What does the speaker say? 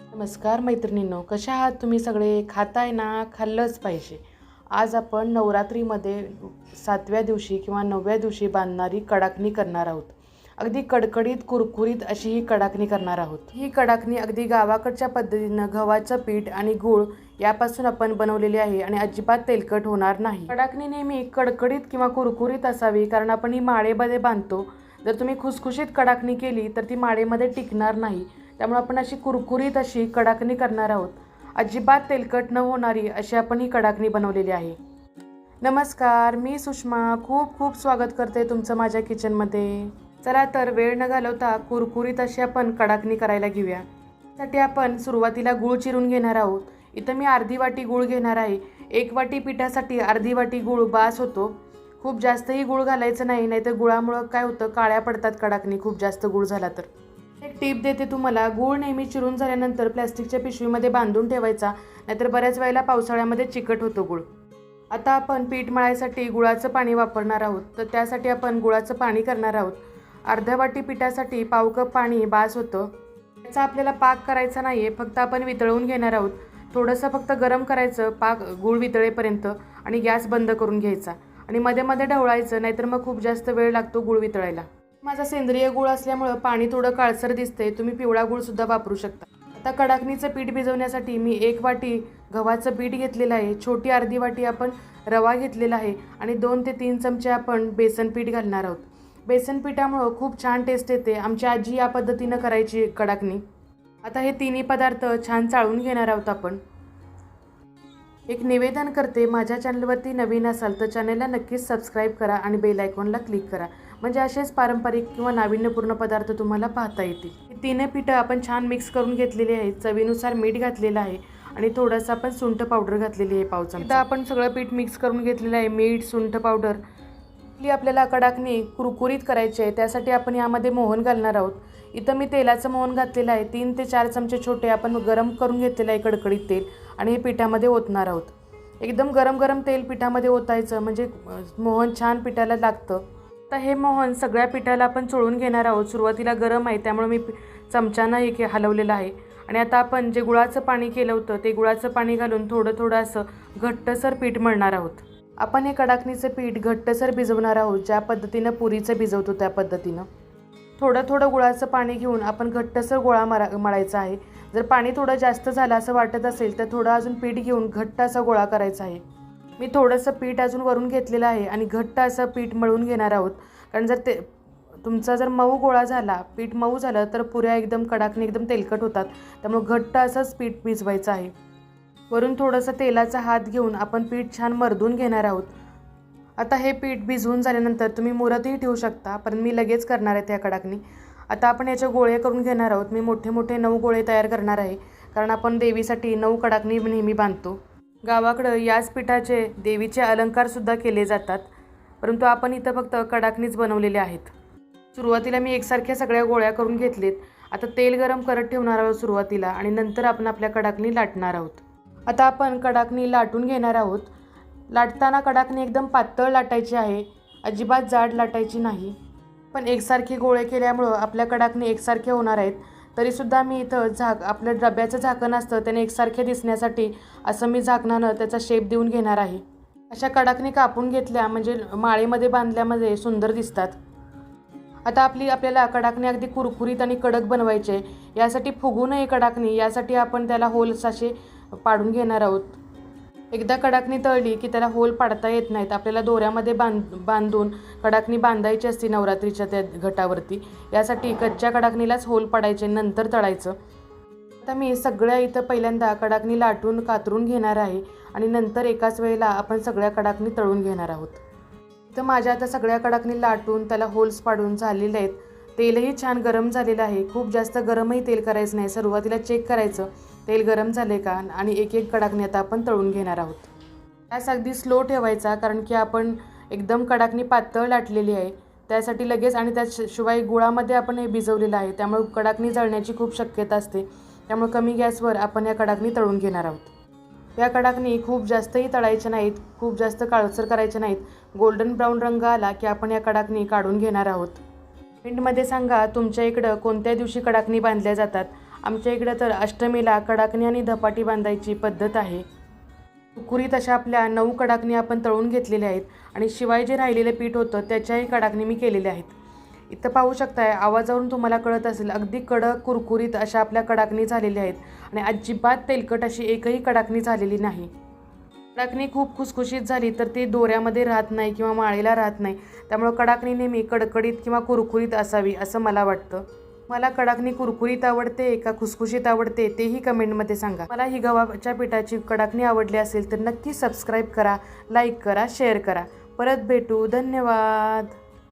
नमस्कार मैत्रिणींनो कशा आहात तुम्ही सगळे? खाताय ना? खाल्लंच पाहिजे. आज आपण नवरात्रीमध्ये सातव्या दिवशी किंवा नवव्या दिवशी बांधणारी कडाकणी करणार आहोत. अगदी कडकडीत कुरकुरीत अशी ही कडाकणी करणार आहोत. ही कडाकणी अगदी गावाकडच्या पद्धतीनं गव्हाचं पीठ आणि गूळ यापासून आपण बनवलेली आहे आणि अजिबात तेलकट होणार नाही. कडाकणी नेहमी कडकडीत किंवा कुरकुरीत असावी कारण आपण ही माळेमध्ये बांधतो. जर तुम्ही खुसखुशीत कडाकणी केली तर ती माळेमध्ये टिकणार नाही. त्यामुळे आपण अशी कुरकुरीत अशी कडाकणी करणार आहोत. अजिबात तेलकट न होणारी अशी आपण ही कडाकणी बनवलेली आहे. नमस्कार मी सुषमा. खूप खूप स्वागत करते तुमचं माझ्या किचनमध्ये. चला तर वेळ न घालवता कुरकुरीत अशी आपण कडाकणी करायला घेऊया. त्यासाठी आपण सुरुवातीला गूळ चिरून घेणार आहोत. इथं मी अर्धी वाटी गूळ घेणार आहे. एक वाटी पिठासाठी अर्धी वाटी गूळ बास होतो. खूप जास्तही गूळ घालायचं नाही नाहीतर गुळामुळं काय होतं? काळ्या पडतात कडाकणी. खूप जास्त गूळ झाला तर. एक टीप देते तुम्हाला. गूळ नेहमी चिरून झाल्यानंतर प्लॅस्टिकच्या पिशवीमध्ये बांधून ठेवायचा नाहीतर बऱ्याच वेळेला पावसाळ्यामध्ये चिकट होतो गूळ. आता आपण पीठ मळायसाठी गुळाचं पाणी वापरणार आहोत. तर त्यासाठी आपण गुळाचं पाणी करणार आहोत. अर्ध्या वाटी पिठासाठी पाव कप पाणी बास होतं. त्याचा आपल्याला पाक करायचा नाही आहे फक्त आपण वितळवून घेणार आहोत. थोडंसं फक्त गरम करायचं पाक गूळ वितळेपर्यंत आणि गॅस बंद करून घ्यायचा. आणि मध्ये मध्ये ढवळायचं नाहीतर मग खूप जास्त वेळ लागतो गूळ वितळायला. माझा सेंद्रिय गूळ असल्यामुळं पाणी थोडं काळसर दिसतंय. तुम्ही पिवळा गूळसुद्धा वापरू शकता. आता कडाकणीचं पीठ भिजवण्यासाठी मी एक वाटी गव्हाचं पीठ घेतलेलं आहे. छोटी अर्धी वाटी आपण रवा घेतलेला आहे आणि दोन ते तीन चमचे आपण बेसन पीठ घालणार आहोत. बेसन पिठामुळं खूप छान टेस्ट येते. आमची आजी या पद्धतीनं करायची कडाकणी आता हे तिन्ही पदार्थ छान चाळून घेणार आहोत आपण. एक निवेदन करते माझ्या चॅनलवरती नवीन असाल तर चॅनलला नक्कीच सबस्क्राईब करा आणि बेल आयकॉनला क्लिक करा. म्हणजे असेच पारंपरिक किंवा नाविन्यपूर्ण पदार्थ तुम्हाला पाहता येतील. तीन पिठं आपण छान मिक्स करून घेतलेली आहेत. चवीनुसार मीठ घातलेलं आहे आणि थोडंसं आपण सुंठ पावडर घातलेली आहे पावसा इथं आपण सगळं पीठ मिक्स करून घेतलेलं आहे. मीठ सुंठ पावडर. ही आपल्याला कडाकणी कुरकुरीत करायची आहे. त्यासाठी आपण यामध्ये मोहन घालणार आहोत. इथं मी तेलाचं मोहन घातलेलं आहे. तीन ते चार चमचे छोटे आपण गरम करून घेतलेलं आहे कडकडीत तेल आणि हे पिठामध्ये ओतणार आहोत. एकदम गरम गरम तेल पिठामध्ये ओतायचं. म्हणजे मोहन छान पिठाला लागतं. तर हे मोहन सगळ्या पिठाला आपण चोळून घेणार आहोत. सुरुवातीला गरम आहे त्यामुळे मी चमच्यानं हे हलवलेलं आहे. आणि आता आपण जे गुळाचं पाणी केलं होतं ते गुळाचं पाणी घालून थोडं थोडं असं घट्टसर पीठ मळणार आहोत. आपण हे कडाकणीचं पीठ घट्टसर भिजवणार आहोत ज्या पद्धतीनं पुरीचं भिजवतो त्या पद्धतीनं. थोडं थोडं गुळाचं पाणी घेऊन आपण घट्टसर गोळा मरा मळायचा आहे. जर पाणी थोडं जास्त झालं असं वाटत असेल तर थोडं अजून पीठ घेऊन घट्ट असा गोळा करायचा आहे. मी थोडंसं पीठ अजून वरून घेतलेलं आहे आणि घट्ट असं पीठ मळून घेणार आहोत. कारण जर ते तुमचा जर मऊ गोळा झाला पीठ मऊ झालं तर पुऱ्या एकदम कडाकने एकदम तेलकट होतात. त्यामुळे घट्ट असंच पीठ भिजवायचं आहे. वरून थोडंसं तेलाचा हात घेऊन आपण पीठ छान मर्दून घेणार आहोत. आता हे पीठ भिजवून झाल्यानंतर तुम्ही मुरतही ठेवू शकता पण मी लगेच करणार आहे त्या कडाकणी. आता आपण याचे गोळे करून घेणार आहोत. मी मोठे मोठे नऊ गोळे तयार करणार आहे. कारण आपण देवीसाठी नऊ कडाकणी नेहमी बांधतो. गावाकडं याच पिठाचे देवीचे अलंकारसुद्धा केले जातात. परंतु आपण इथं फक्त कडाकणीच बनवलेले आहेत. सुरुवातीला मी एकसारख्या सगळ्या गोळ्या करून घेतलेत. आता तेल गरम करत ठेवणार आहोत सुरुवातीला आणि नंतर आपण आपल्या कडाकणी लाटणार आहोत. आता आपण कडाकणी लाटून घेणार आहोत. लाटताना कडाकणी एकदम पातळ लाटायची आहे. अजिबात जाड लाटायची नाही. पण एकसारखे गोळे केल्यामुळं आपल्या कडाकणी एकसारखे होणार आहेत. तरीसुद्धा मी इथं झाक आपलं डब्याचं झाकण असतं त्याने एकसारखे दिसण्यासाठी असं मी झाकणानं त्याचा शेप देऊन घेणार आहे. अशा कडाकणी कापून घेतल्या म्हणजे माळेमध्ये बांधल्यामध्ये सुंदर दिसतात. आता आपली आपल्याला कडाकणी अगदी कुरकुरीत आणि कडक बनवायचे आहे. यासाठी फुगू नये कडाकणी यासाठी आपण त्याला होल्स असे पाडून घेणार आहोत. एकदा कडाकणी तळली की त्याला होल पाडता येत नाहीत. आपल्याला दोऱ्यामध्ये बांध बांधून कडाकणी बांधायची असते नवरात्रीच्या त्या घटावरती. यासाठी कच्च्या कडाकणीलाच होल पाडायचे नंतर तळायचं. आता मी सगळ्या इथं पहिल्यांदा कडाकणी लाटून कातरून घेणार आहे आणि नंतर एकाच वेळेला आपण सगळ्या कडाकणी तळून घेणार आहोत. तर माझ्या आता सगळ्या कडाकणी लाटून त्याला होल्स पाडून झालेले आहेत. तेलही छान गरम झालेलं आहे. खूप जास्त गरमही तेल करायचं नाही. सुरुवातीला चेक करायचं. तेल गरम झाले का? आणि एक एक कडाकणी आता आपण तळून घेणार आहोत. गॅस अगदी स्लो ठेवायचा कारण की आपण एकदम कडाकणी पातळ लाटलेली आहे. त्यासाठी लगेच आणि त्याशिवाय गुळामध्ये आपण हे भिजवलेलं आहे. त्यामुळे कडाकणी जळण्याची खूप शक्यता असते. त्यामुळे कमी गॅसवर आपण या कडाकणी तळून घेणार आहोत. या कडाकणी खूप जास्तही तळायच्या नाहीत खूप जास्त काळसर करायच्या नाहीत. गोल्डन ब्राऊन रंग आला की आपण या कडाकणी काढून घेणार आहोत. कमेंटमध्ये सांगा तुमच्या इकडं कोणत्या दिवशी कडाकणी बांधल्या जातात? आमच्या इकडं तर अष्टमीला कडाकणी आणि धपाटी बांधायची पद्धत आहे. कुरकुरीत अशा आपल्या नऊ कडाकणी आपण तळून घेतलेल्या आहेत आणि शिवाय जे राहिलेलं पीठ होतं त्याच्याही कडाकणी मी केलेल्या आहेत. इथं पाहू शकताय आवाजावरून तुम्हाला कळत असेल अगदी कडक कुरकुरीत अशा आपल्या कडाकणी झालेल्या आहेत आणि अजिबात तेलकट अशी एकही कडाकणी झालेली नाही. कडाकणी खूप खुसखुशीत झाली तर ती दोऱ्यामध्ये राहत नाही किंवा माळेला राहत नाही. त्यामुळं कडाकणी नेहमी कडकडीत किंवा कुरकुरीत असावी असं मला वाटतं. मला कडाकणी कुरकुरीत आवडते का खुसखुशीत आवडते तेही कमेंटमध्ये सांगा. मला ही गव्हाच्या पिठाची कडाकणी आवडली असेल तर नक्की सबस्क्राईब करा लाईक करा शेअर करा. परत भेटू. धन्यवाद.